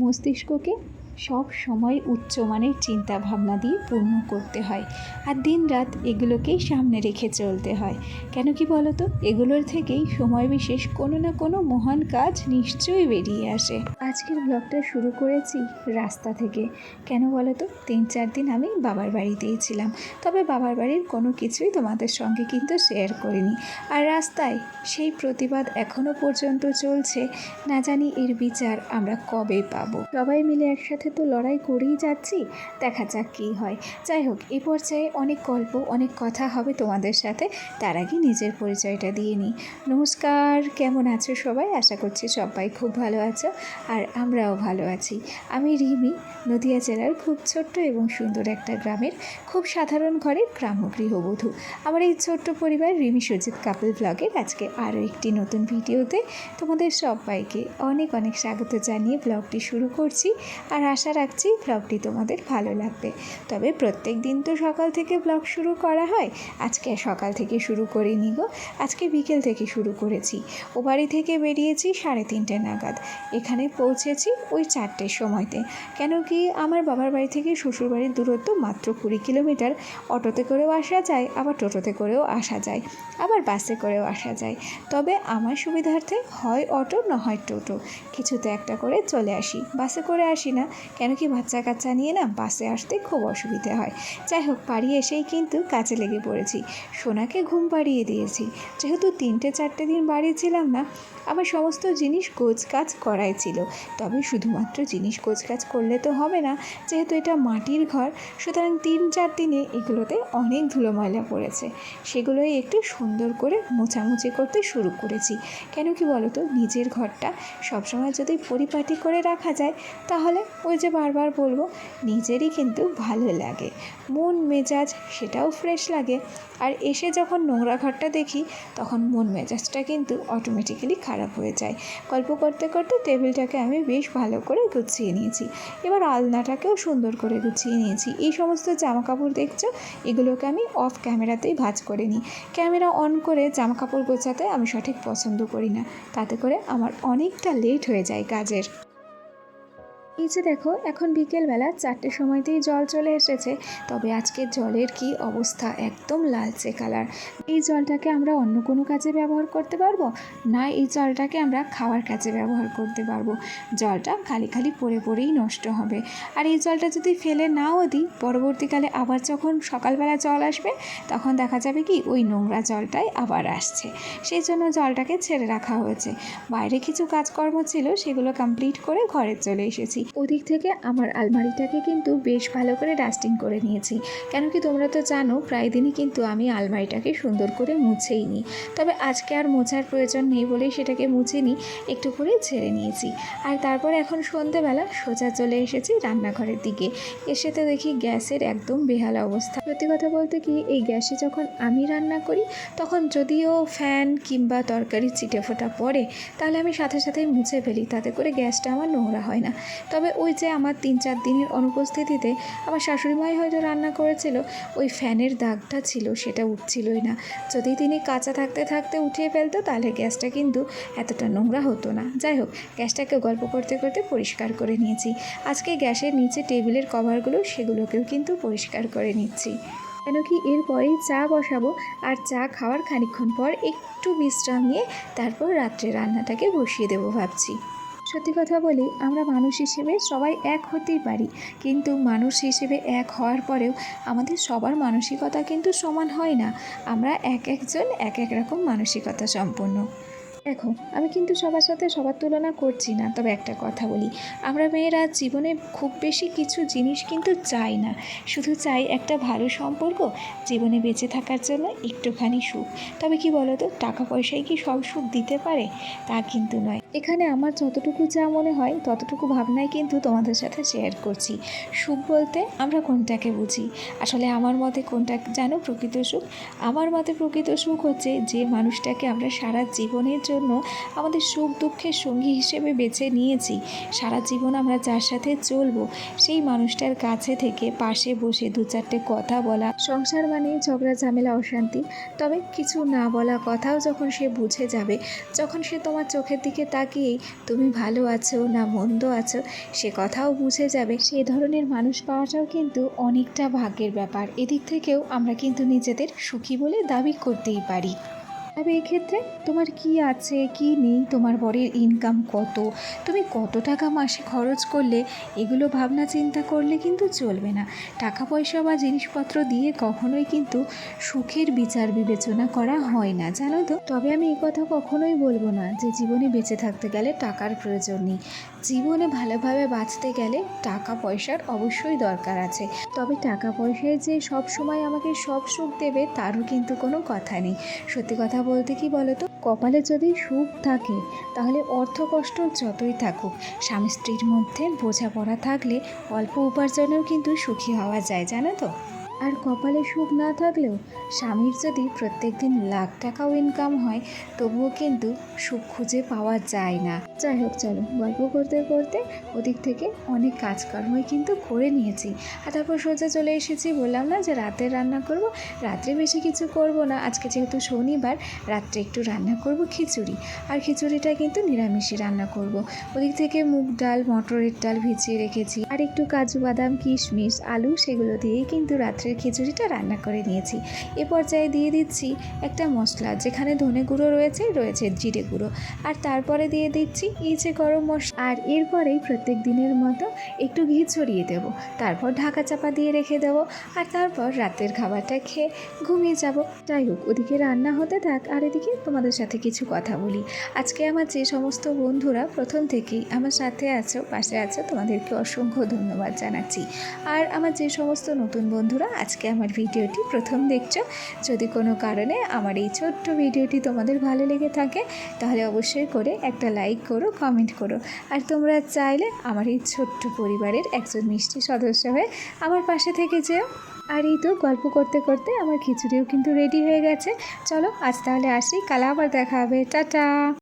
মস্তিষ্ককে সব সময় উচ্চমানের চিন্তা ভাবনা দিয়ে পূর্ণ করতে হয় আর দিন রাত এগুলোকেই সামনে রেখে চলতে হয়। কেন কি বলো তো এগুলোর থেকেই সময় বিশেষ কোনো না কোনো মহান কাজ নিশ্চয়ই বেরিয়ে আসে। আজকের ব্লগটা শুরু করেছি রাস্তা থেকে। কেন বলো তো তিন চার দিন আমি বাবার বাড়িতেই ছিলাম। তবে বাবার বাড়ির কোনো কিছুই তোমাদের সঙ্গে কিন্তু শেয়ার করিনি। আর রাস্তায় সেই প্রতিবাদ এখনও পর্যন্ত চলছে। না জানি এর বিচার আমরা কবে পাবো। সবাই মিলে একসাথে তো লড়াই করেই যাচ্ছি, দেখা যাক কী হয়। যাই হোক এই পর্যায়ে অনেক গল্প, অনেক কথা হবে তোমাদের সাথে, তার আগে নিজের পরিচয়টা দিয়ে নিই। নমস্কার, কেমন আছো সবাই? আশা করছি সবাই খুব ভালো আছো, আর আমরাও ভালো আছি। আমি রিমি, নদিয়া জেলার খুব ছোট্ট এবং সুন্দর একটা গ্রামের খুব সাধারণ ঘরের গ্রাম্য গৃহবধূ আমার এই ছোট্ট পরিবার রিমি সুজিত কাপল ব্লগের আজকে আরও একটি নতুন ভিডিওতে তোমাদের সবাইকে অনেক অনেক স্বাগত জানিয়ে ব্লগটি শুরু করছি। আর আশা রাখছি ব্লগটি তোমাদের ভালো লাগবে। তবে প্রত্যেক দিন তো সকাল থেকে ব্লগ শুরু করা হয়। আজকে সকাল থেকে শুরু করে নিব। আজকে বিকেল থেকে শুরু করেছি। ও বাড়ি থেকে বেরিয়েছি সাড়ে তিনটে নাগাদ। এখানে পৌঁছেছি ওই চারটের সময়তে। কেন কি আমার বাবার বাড়ি থেকে শ্বশুরবাড়ির দূরত্ব মাত্র কুড়ি কিলোমিটার। অটোতে করেও আসা যায়, আবার টোটোতে করেও আসা যায়, আবার বাসে করেও আসা যায়। তবে আমার সুবিধার্থে হয় অটো, না হয় টোটো। কিছুতে একটা করে চলে আসি। বাসে করে আসি না। কেন কি বাচ্চা কাচ্চা নিয়ে না বাসে আসতে খুব অসুবিধে হয়। যাই হোক বাড়ি এসেই কিন্তু কাজে লেগে পড়েছি। সোনাকে ঘুম পাড়িয়ে দিয়েছি। যেহেতু তিনটে চারটে দিন বাড়ি ছিলাম না, আমার সমস্ত জিনিস কাজ করাই ছিল। তবে শুধুমাত্র জিনিস কাজ করলে তো হবে না, যেহেতু এটা মাটির ঘর, সুতরাং তিন চার দিনে এগুলোতে অনেক ধুলো ময়লা পড়েছে। সেগুলোই একটু সুন্দর করে মোছামুছি করতে শুরু করেছি। কেন কি বলো তো নিজের ঘরটা সবসময় যদি পরিপাটি করে রাখা যায়, তাহলে ওই যে বারবার বলব, নিজেরই কিন্তু ভালো লাগে। মন, মেজাজ সেটাও ফ্রেশ লাগে। আর এসে যখন নোংরা ঘরটা দেখি, তখন মন, মেজাজটা কিন্তু অটোমেটিক্যালি খারাপ হয়ে যায়। গল্প করতে করতে টেবিলটাকে আমি বেশ ভালো করে গুছিয়ে নিয়েছি। এবার আলনাটাকেও সুন্দর করে গুছিয়ে নিয়েছি। এই সমস্ত জামা কাপড় দেখছ, এগুলোকে আমি অফ ক্যামেরাতেই ভাজ করে নিই। ক্যামেরা অন করে জামা কাপড় গোছাতে আমি সঠিক পছন্দ করি না। তাতে করে আমার অনেকটা লেট হয়ে যায় কাজের। এই যে দেখো, এখন বিকেলবেলা চারটের সময়তেই জল চলে এসেছে। তবে আজকে জলের কি অবস্থা, একদম লালচে কালার। এই জলটাকে আমরা অন্য কোনো কাজে ব্যবহার করতে পারব? না, এই জলটাকে আমরা খাওয়ার কাজে ব্যবহার করতে পারব। জলটা খালি খালি পড়ে পড়েই নষ্ট হবে। আর এই জলটা যদি ফেলে নাও দিই, পরবর্তীকালে আবার যখন সকালবেলা জল আসবে, তখন দেখা যাবে কি, ওই নোংরা জলটাই আবার আসছে। সেই জন্য জলটাকে ছেড়ে রাখা হয়েছে। বাইরে কিছু কাজকর্ম ছিল, সেগুলো কমপ্লিট করে ঘরে চলে এসেছি। ওদিক থেকে আমার আলমারিটাকে কিন্তু বেশ ভালো করে ডাস্টিং করে নিয়েছি। কেন কি তোমরা তো জানো, প্রায় দিনই কিন্তু আমি আলমারিটাকে সুন্দর করে মুছেই নিই তবে আজকে আর মোছার প্রয়োজন নেই বলেই সেটাকে মুছে নিই একটু করে ছেড়ে নিয়েছি। আর তারপর এখন সন্ধেবেলা সোজা চলে এসেছি রান্নাঘরের দিকে। এসে তো দেখি গ্যাসের একদম বেহাল অবস্থা। সত্যি কথা বলতে কি, এই গ্যাসে যখন আমি রান্না করি, তখন যদিও ফ্যান কিংবা তরকারি চিটে ফোটা পড়ে, তাহলে আমি সাথে সাথেই মুছে ফেলি, তাতে করে গ্যাসটা আমার নোংরা হয় না। তবে ওই যে আমার তিন চার দিনের অনুপস্থিতিতে আমার শাশুড়িমাই হয়তো রান্না করেছিল, ওই ফ্যানের দাগটা ছিল, সেটা উঠছিলই না। যদি তিনি কাঁচা থাকতে থাকতে উঠিয়ে ফেলতো, তাহলে গ্যাসটা কিন্তু এতটা নোংরা হতো না। যাই হোক, গ্যাসটাকে গল্প করতে করতে পরিষ্কার করে নিয়েছি। আজকে গ্যাসের নিচে টেবিলের কভারগুলো, সেগুলোকেও কিন্তু পরিষ্কার করে নিচ্ছি। কেন কি এরপরেই চা বসাবো আর চা খাওয়ার খানিকক্ষণ পর একটু বিশ্রাম নিয়ে তারপর রাত্রে রান্নাটাকে বসিয়ে দেবো ভাবছি। সত্যি কথা বলি, আমরা মানুষ হিসেবে সবাই এক হতেই পারি। কিন্তু মানুষ হিসেবে এক হওয়ার পরেও আমাদের সবার মানসিকতা কিন্তু সমান হয় না। আমরা এক একজন এক এক রকম মানসিকতা সম্পন্ন। দেখো, আমি কিন্তু সবার সাথে সবার তুলনা করছি না, তবে একটা কথা বলি। আমরা মেয়েরা জীবনে খুব বেশি কিছু জিনিস কিন্তু চাই না। শুধু চাই একটা ভালো সম্পর্ক, জীবনে বেঁচে থাকার জন্য একটুখানি সুখ। তবে কি বলো তো টাকা পয়সায় কি সব সুখ দিতে পারে? তা কিন্তু নয়। এখানে আমার যতটুকু যা মনে হয়, ততটুকু ভাবনাই কিন্তু তোমাদের সাথে শেয়ার করছি। সুখ বলতে আমরা কোনটাকে বুঝি? আসলে আমার মতে কোনটা জানো প্রকৃত সুখ? আমার মতে প্রকৃত সুখ হচ্ছে যে মানুষটাকে আমরা সারা জীবনের জন্য আমাদের সুখ দুঃখের সঙ্গী হিসেবে বেছে নিয়েছি। সারা জীবন আমরা যার সাথে চলবো, সেই মানুষটার কাছে থেকে পাশে বসে দু চারটে কথা বলা, সংসার মানে ঝগড়া, ঝামেলা, অশান্তি। তবে কিছু না বলা কথাও যখন সে বুঝে যাবে, যখন সে তোমার চোখের দিকে তাকিয়েই তুমি ভালো আছো না মন্দ আছো, সে কথাও বুঝে যাবে। সে ধরনের মানুষ পাওয়াটাও কিন্তু অনেকটা ভাগ্যের ব্যাপার। এদিক থেকেও আমরা কিন্তু নিজেদের সুখী বলে দাবি করতেই পারি। তবে এক্ষেত্রে তোমার কি আছে, কি নেই, তোমার বরের ইনকাম কত? তুমি কত টাকা মাসে খরচ করলে, এগুলো ভাবনা চিন্তা করলে কিন্তু চলবে না। টাকা পয়সা বা জিনিসপত্র দিয়ে কখনোই কিন্তু সুখের বিচার বিবেচনা করা হয় না, জানো তো? তবে আমি কথা কখনোই বলব না যে জীবনে বেঁচে থাকতে গেলে টাকার প্রয়োজন নেই। জীবনে ভালোভাবে বাঁচতে গেলে টাকা পয়সার অবশ্যই দরকার আছে। তবে টাকা পয়সায় যে সব সময় আমাকে সব সুখ দেবে, তারও কিন্তু কোনো কথা নেই। সত্যি কথা বলতে কি বলো তো কপালে যদি সুখ থাকে, তাহলে অর্থ কষ্ট যতই থাকুক, স্বামী স্ত্রীর মধ্যে বোঝাপড়া থাকলে অল্প উপার্জনেও কিন্তু সুখী হওয়া যায়, জানো তো? আর কপালে সুখ না থাকলেও স্বামীর যদি প্রত্যেক দিন লাখ টাকাও ইনকাম হয়, তবুও কিন্তু সুখ খুঁজে পাওয়া যায় না। যাই হোক, চলো গল্প করতে করতে ওদিক থেকে অনেক কাজকর্মই কিন্তু করে নিয়েছি। আর তারপর সোজা চলে এসেছি, বললাম না যে রাতে রান্না করব? রাত্রে বেশি কিছু করব না। আজকে যেহেতু শনিবার, রাত্রে একটু রান্না করব খিচুড়ি। আর খিচুড়িটা কিন্তু নিরামিষই রান্না করব। ওদিক থেকে মুগ ডাল, মটরের ডাল ভিজিয়ে রেখেছি। আর একটু কাজু বাদাম, কিশমিশ, আলু, সেগুলো দিয়েই কিন্তু রাত্রের খিচুড়িটা রান্না করে নিয়েছি। এ পর্যায়ে দিয়ে দিচ্ছি একটা মশলা, যেখানে ধনে গুঁড়ো রয়েছে রয়েছে জিরে গুঁড়ো। আর তারপরে দিয়ে দিচ্ছি এই যে গরম মশলা। আর এরপরেই প্রত্যেক দিনের মতো একটু ঘি ছড়িয়ে দেবো। তারপর ঢাকা চাপা দিয়ে রেখে দেবো। আর তারপর রাতের খাবারটা খেয়ে ঘুমিয়ে যাব। যাই হোক, ওদিকে রান্না হতে থাক। আর এদিকে তোমাদের সাথে কিছু কথা বলি। আজকে আমার যে সমস্ত বন্ধুরা প্রথম থেকেই আমার সাথে আছো, পাশে আছো, তোমাদেরকে অসংখ্য ধন্যবাদ জানাচ্ছি। আর আমার যে সমস্ত নতুন বন্ধুরা আজকে আমার ভিডিওটি প্রথম দেখছ। যদি কোনো কারণে আমার এই ছোট্ট ভিডিওটি তোমাদের ভালো লেগে থাকে, তাহলে অবশ্যই করে একটা লাইক করো কমেন্ট করো। আর তোমরা চাইলে আমার এই ছোট্ট পরিবারের একজন মিষ্টি সদস্য হয়ে আমার পাশে থেকে যেও। আর এই তো গল্প করতে করতে আমার খিচুড়িও কিন্তু রেডি হয়ে গেছে। চলো আজ তাহলে আসি, কাল আবার দেখা হবে। টাটা!